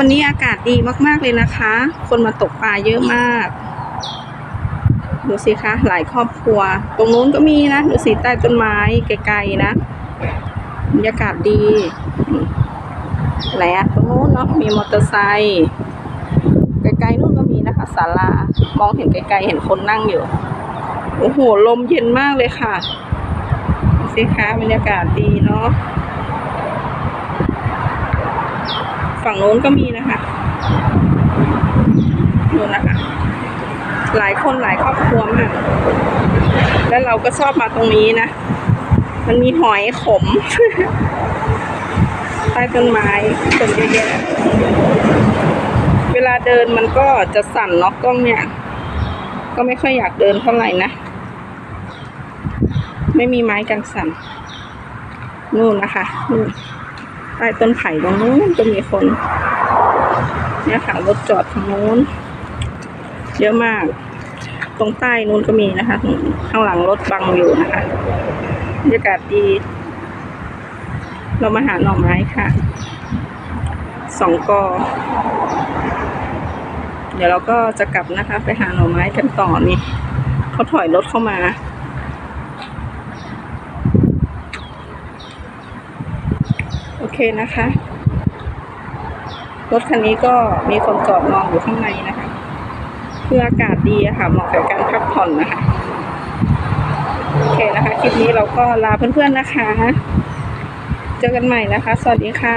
วันนี้อากาศดีมากๆเลยนะคะ คนมาตกปลาเยอะมาก ดูสิคะ หลายครอบครัว ตรงนู้นก็มีนะ ดูสิใต้ต้นไม้ไกลๆนะบรรยากาศดีอืมไหนอะตรงนู้นเนาะมีมอเตอร์ไซค์ไกลๆนู่นก็มีนะคะศาลามองเห็นไกลๆเห็นคนนั่งอยู่โอ้โหลมเย็นมากเลยค่ะดูสิคะบรรยากาศดีเนาะ ฝั่งโน้นก็มีนะคะนู่นนะคะ หลายคนหลายครอบครัวมากแล้วเราก็ชอบมาตรงนี้นะ มันมีหอยขม ใต้ต้นไม้คนเยอะๆเวลาเดินมันก็จะสั่นเนาะกล้องเนี่ย ก็ไม่ค่อยอยากเดินเท่าไหร่นะ ไม่มีไม้กันสั่น นู่นนะคะนู่น ใต้ต้นไผ่ตรงนู้นก็มีคน เนี่ยค่ะรถจอดทางนู้น เยอะมาก ตรงใต้นู้นก็มีนะคะ ข้างหลังรถบังอยู่นะคะบรรยากาศดี เรามาหาหน่อไม้ค่ะ สองกอ เดี๋ยวเราก็จะกลับนะคะ ไปหาหน่อไม้กันต่อนี่เขาถอยรถเข้ามา โอเคนะคะ รถคันนี้ก็มีคนจอดมองอยู่ข้างในนะคะคืออากาศดีค่ะเหมาะกับการพักผ่อนนะคะ โอเคนะคะ คลิปนี้เราก็ลาเพื่อนๆนะคะ เจอกันใหม่นะคะ สวัสดีค่ะ